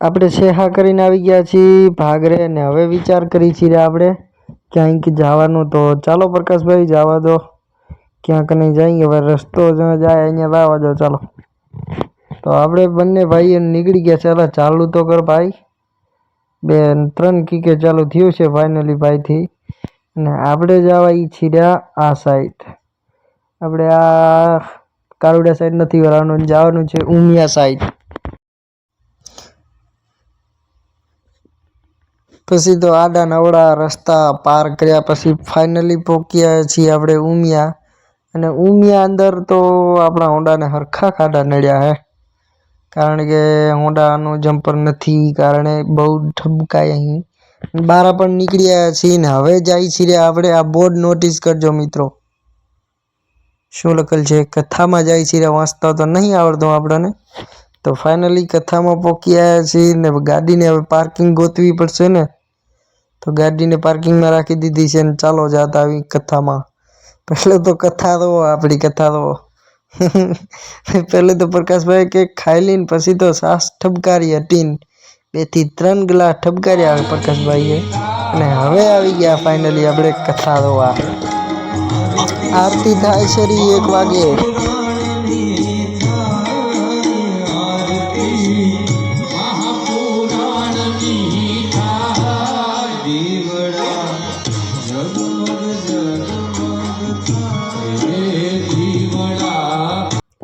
આપણે સેહા કરીને આવી ગયા છીએ, ભાગરે ને હવે વિચાર કરી છીએ આપણે ક્યાંક જવાનું તો. ચાલો પ્રકાશભાઈ, જવા દો. ક્યાંક નહીં જઈએ, હવે રસ્તો જ જાય, અહીંયા લાવવા દો, ચાલો. તો આપણે બંને ભાઈ નીકળી ગયા ચાલો ચાલુ તો કર ભાઈ. બે, ત્રણ કીકે ચાલુ થયું છે ફાઇનલી ભાઈથી. અને આપણે જવા એ છીએ આ સાઈડ આપણે આ કારુડા સાઈડ નથી વરાવાનું જવાનું છે ઉમિયા સાઈડ પછી તો આડા નવડા રસ્તા પાર કર્યા પછી ફાઇનલી પહોંચ્યા છીએ આપણે ઉમિયા. અને ઉમિયા અંદર તો આપણા હોન્ડાને હરખા ખાડા નડ્યા હે. કારણ કે હોન્ડાનું જમ્પર નથી, કારણે બહુ ઠબકાય અહીં. બહાર પણ નીકળ્યા છીએ ને હવે જાય છીએ આપણે. આ બોર્ડ નોટિસ કરજો મિત્રો. શું લખેલ છે? કથામાં જાય છીએ વાંચતા તો નહીં આવડતું આપણને. તો ફાઇનલી કથામાં પહોંચ્યા છીએ ને ગાડીને હવે પાર્કિંગ ગોતવી પડશે ને. તો ગાડીને પાર્કિંગમાં રાખી દીધી છે ને ચાલો જાતા આવી કથામાં. પહેલે તો કથા દો, આપણી કથા દો. પહેલે તો પ્રકાશભાઈ કે ખાઈ લઈને પછી તો સાસ ઠબકારી હટીને બેથી ત્રણ ગ્લાસ ઠબકાર્યા આવે પ્રકાશભાઈએ. અને હવે આવી ગયા ફાઇનલી આપણે કથા દોવા આરતી થાય છે એક વાગે.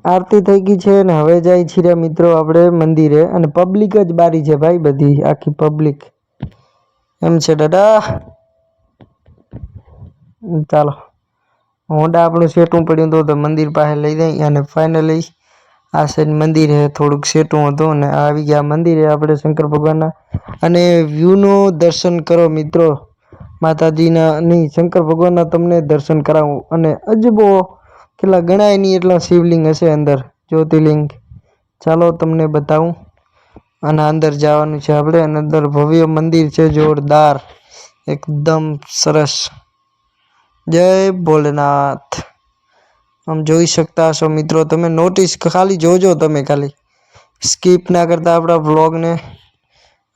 આરતી થઈ ગઈ છે અને હવે જાય છીએ મિત્રો આપણે મંદિરે. અને પબ્લિક જ બારી છે ભાઈ બધી, આખી પબ્લિક એમ છે દાદા. ચાલો. હોંડા આપણું સેટું પડ્યું હતું તો મંદિર પાસે લઈ જઈ અને ફાઇનલી આ સાઈડ મંદિર થોડુંક સેટું હતું અને આવી ગયા મંદિરે આપણે શંકર ભગવાનના. અને વ્યૂનો દર્શન કરો મિત્રો. માતાજીના નહીં, શંકર ભગવાનના તમને દર્શન કરાવું. અને અજબો કેટલા ગણાય નહીં એટલા શિવલિંગ હશે અંદર, જ્યોતિર્લિંગ. ચાલો તમને બતાવું. અને અંદર જવાનું છે આપણે, અને અંદર ભવ્ય મંદિર છે, જોરદાર. એકદમ સરસ. જય ભોલેનાથ. આમ જોઈ શકતા હશો મિત્રો તમે નોટિસ ખાલી જોજો તમે ખાલી. સ્કીપ ના કરતા આપણા વ્લોગને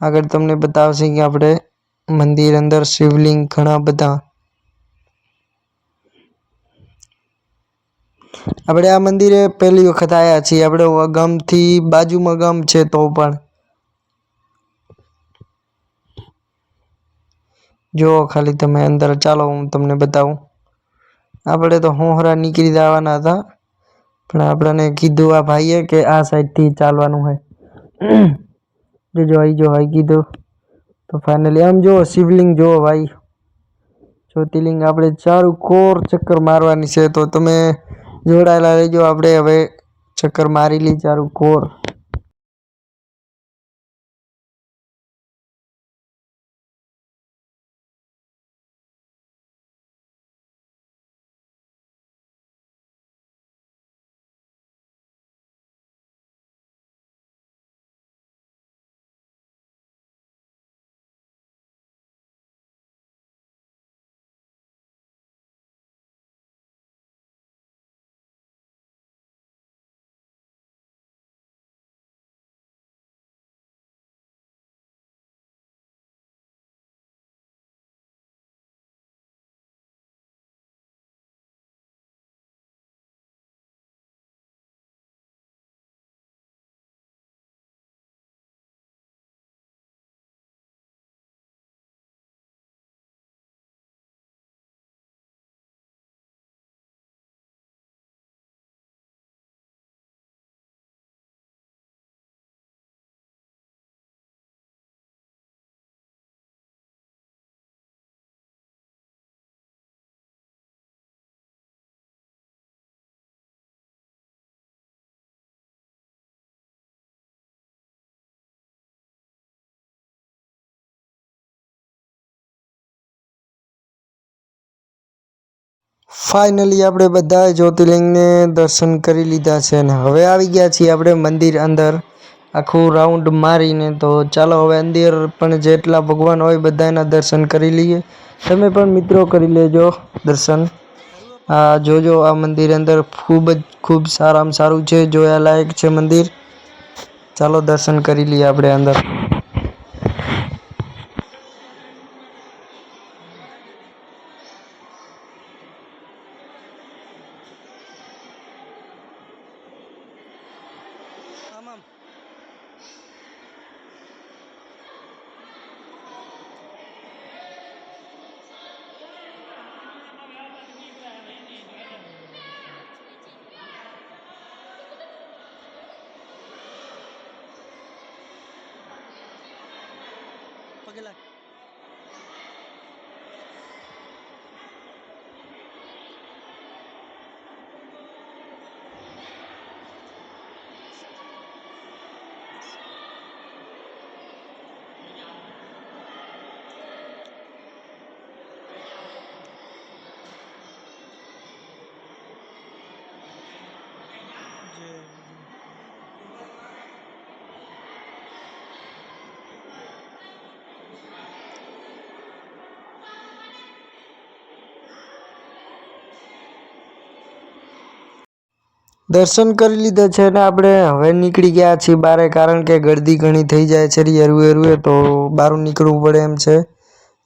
આગળ તમને બતાવશે કે આપણે મંદિર અંદર શિવલિંગ ઘણા બધા આપણે આ મંદિરે પહેલી વખત આવ્યા છીએ. આપણે ગમથી બાજુમાં ગમ છે તો પણ. જુઓ ખાલી તમે અંદર, ચાલો હું તમને બતાવું. આપણે તો હોહરા નીકળી જવાના હતા. પણ આપણને કીધું આ ભાઈએ કે આ સાઈડથી ચાલવાનું હોય જો આવી જો હોય કીધું. તો ફાઇનલી આમ જુઓ, શિવલિંગ જુઓ ભાઈ. જ્યોતિર્લિંગ આપણે ચારું કોર ચક્કર મારવાની છે. તો તમે જોડાયેલા રહેજો. આપણે હવે ચક્કર મારી લી ચારું કોર. ફાઇનલી આપણે બધા જ્યોતિર્લિંગને દર્શન કરી લીધા છે અને હવે આવી ગયા છીએ આપણે મંદિર અંદર આખું રાઉન્ડ મારીને. તો ચાલો હવે અંદર પણ જેટલા ભગવાન હોય બધાના દર્શન કરી લઈએ. તમે પણ મિત્રો કરી લેજો દર્શન. આ જોજો, આ મંદિર અંદર ખૂબ જ, ખૂબ સારામાં સારું છે. જોયા લાયક છે મંદિર. ચાલો દર્શન કરી લઈએ આપણે અંદર. Tamam. Pakilan. દર્શન કરી લીધા છે ને આપણે હવે નીકળી ગયા છીએ બારે, કારણ કે ગળદી ઘણી થઈ જાય છે હરવે હરવે તો બહાર નીકળવું પડે એમ છે.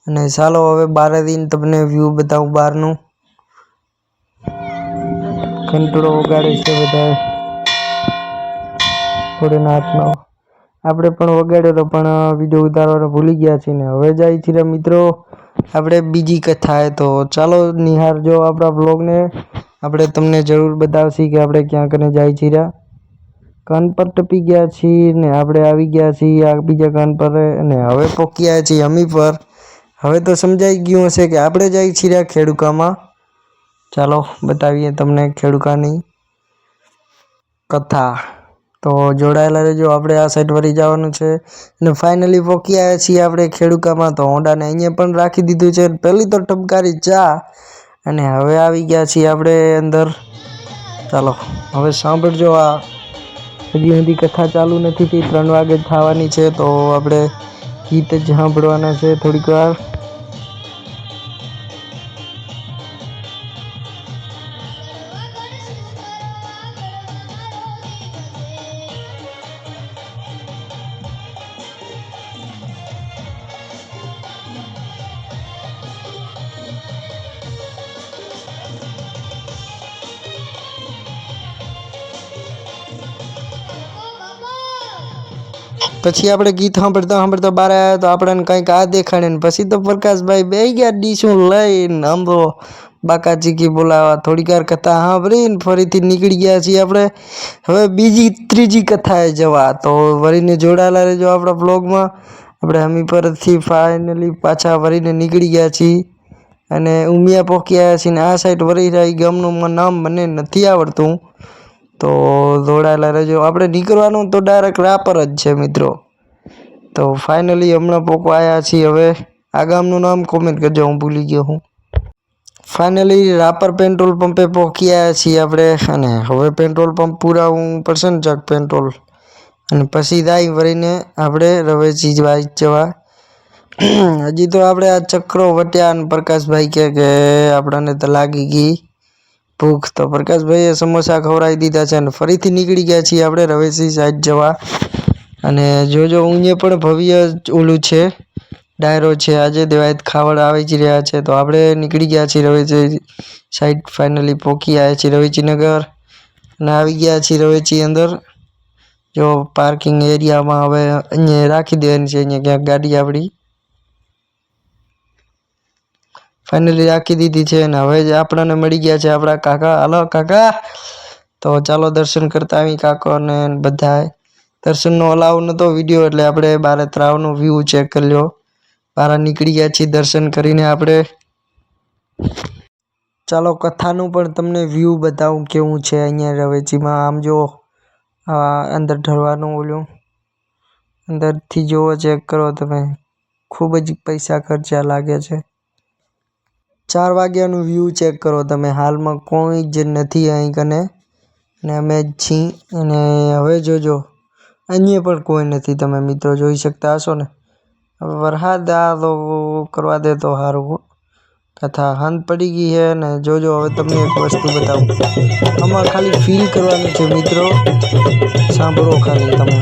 અને ચાલો હવે બારે દિન તમને વ્યૂ બતાવું બહારનું. ઘંટડો વગાડે છે બધા. ભોળેનાથનો આપણે પણ વગાડ્યો તો પણ વીડિયો ઉતારવાનો ભૂલી ગયા છીએ ને. હવે જાય છીએ મિત્રો, આપણે બીજી કથાએ તો. ચાલો નિહાળજો આપણા બ્લોગને આપણે તમને જરૂર બતાવશી કે આપણે ક્યાં કને જાય છીએ કાન પર ટપી ગયા છીએ ને આપણે આવી ગયા છીએ આ બીજા કાન પર અને હવે પોક્યા છીએ અમી પર. હવે તો સમજાઈ ગયું હશે કે આપણે જાય છીએ ખેડૂકામાં. ચાલો બતાવીએ તમને ખેડૂકાની કથા. તો જોડાયેલા રહેજો, આપણે આ સાઈડ વળી જવાનું છે. અને ફાઇનલી પોકી આવ્યા છીએ આપણે ખેડૂકામાં. તો હોન્ડાને અહીંયા પણ રાખી દીધું છે. પહેલી તો ટપકારી ચા અને હવે આવી ગયા છીએ આપણે અંદર. ચાલો, હવે સાંભળજો આ. હજી સુધી કથા ચાલુ નથી થઈ, ત્રણ વાગે થવાની છે, તો આપણે ગીત જ સાંભળવાના છે થોડીક વાર. પછી આપણે ગીત સાંભળતા સાંભળતા બહાર આવ્યા તો આપણને કંઈક આ દેખાડે ને પછી તો પ્રકાશભાઈ બે ગયા ડીશું લઈને આંબો તો બાકાચીકી બોલાવા. થોડીક વાર કથા સાંભળીને ફરીથી નીકળી ગયા છીએ આપણે. હવે બીજી ત્રીજી કથાએ જવા. તો વળીને જોડાયેલા રહેજો આપણા બ્લોગમાં આપણે હમી પરથી ફાઇનલી પાછા વળીને નીકળી ગયા છીએ. અને ઉમિયા પોકી આવ્યા છીએ ને આ સાઈડ વળી રહી. ગામનું નામ મને નથી આવડતું. તો દોડાયેલા રહેજો. આપણે નીકળવાનું તો ડાયરેક્ટ રાપર જ છે મિત્રો. તો ફાઇનલી હમણાં પોકો આવ્યા છીએ હવે. આ ગામનું નામ કોમેન્ટ કરજો, હું ભૂલી ગયો હું. ફાઇનલી રાપર પેટ્રોલ પંપે પહોંચી આવ્યા છીએ આપણે. અને હવે પેટ્રોલ પંપ પૂરાવું પડશે ને ચક પેટ્રોલ અને પછી દાઈ વળીને આપણે રવેચી વાઈ જવા. હજી તો આપણે આ ચક્રો વટ્યા અને પ્રકાશભાઈ કહે કે આપણને તો લાગી ગઈ. ભૂખ તો પ્રકાશભાઈએ સમોસા ખવડાવી દીધા છે અને ફરીથી નીકળી ગયા છીએ આપણે રવેસી સાઈડ જવા. અને જોજો અહીંયા પણ ભવ્ય ઓલું છે, ડાયરો છે. આજે દેવાયત ખાવડ આવી જ રહ્યા છે. તો આપણે નીકળી ગયા છીએ રવેચી સાઈડ ફાઇનલી પહોંચી આવ્યા છીએ રવેચીનગર અને આવી ગયા છીએ રવેચી અંદર. જો પાર્કિંગ એરિયામાં હવે અહીંયા રાખી દેવાની છે, અહીંયા ક્યાંક ગાડી આપણી. ફાઇનલી રાખી દીધી છે અને હવે જ આપણને મળી ગયા છે આપણા કાકા. હાલો કાકા. તો ચાલો દર્શન કરતા આવી કાકાને બધા દર્શનનો અલાવ નહોતો વીડિયો એટલે આપણે બારે ત્રાવનો વ્યૂ ચેક કરી લ્યો. બહાર નીકળી ગયા છીએ દર્શન કરીને આપણે. ચાલો કથાનું પણ તમને વ્યૂ બતાવું કેવું છે અહીંયા રવેચીમાં. આમ જો અંદર ઢળવાનું ઓલું. અંદરથી જોવો ચેક કરો તમે. ખૂબ જ પૈસા ખર્ચા લાગે છે. ચાર વાગ્યાનું વ્યૂ ચેક કરો. તમે હાલમાં કોઈ જ નથી અહીં કને. ને અમે જ છીએ. અને હવે જોજો. અહીંયા પણ કોઈ નથી. તમે મિત્રો જોઈ શકતા હશો ને. હવે વરસાદ આ તો કરવા દે તો સારું કથા હાંત પડી ગઈ છે ને જોજો. હવે તમને એક વસ્તુ બતાવું. આમાં ખાલી ફીલ કરવાનું છે મિત્રો. સાંભળો ખાલી તમે.